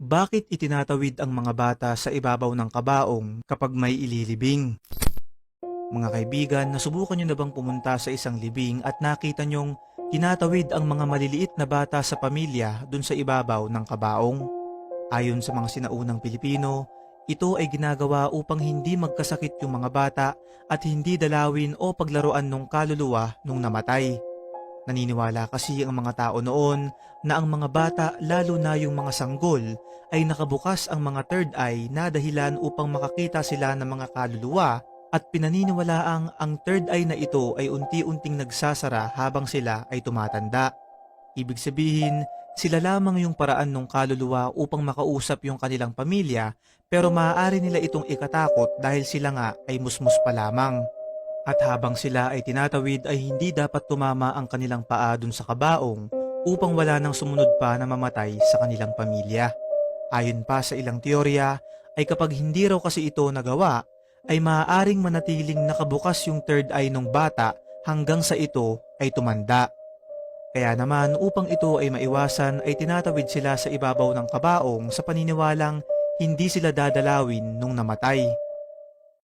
Bakit itinatawid ang mga bata sa ibabaw ng kabaong kapag may ililibing? Mga kaibigan, nasubukan nyo na bang pumunta sa isang libing at nakita nyong tinatawid ang mga maliliit na bata sa pamilya dun sa ibabaw ng kabaong? Ayon sa mga sinaunang Pilipino, ito ay ginagawa upang hindi magkasakit yung mga bata at hindi dalawin o paglaruan ng kaluluwa nung namatay. Naniniwala kasi ang mga tao noon na ang mga bata lalo na yung mga sanggol ay nakabukas ang mga third eye na dahilan upang makakita sila ng mga kaluluwa at pinaniniwalaang ang third eye na ito ay unti-unting nagsasara habang sila ay tumatanda. Ibig sabihin, sila lamang yung paraan ng kaluluwa upang makausap yung kanilang pamilya pero maaari nila itong ikatakot dahil sila nga ay musmus pa lamang. At habang sila ay tinatawid ay hindi dapat tumama ang kanilang paa dun sa kabaong upang wala nang sumunod pa na mamatay sa kanilang pamilya. Ayon pa sa ilang teorya ay kapag hindi raw kasi ito nagawa ay maaaring manatiling nakabukas yung third eye ng bata hanggang sa ito ay tumanda. Kaya naman upang ito ay maiwasan ay tinatawid sila sa ibabaw ng kabaong sa paniniwalang hindi sila dadalawin nung namatay.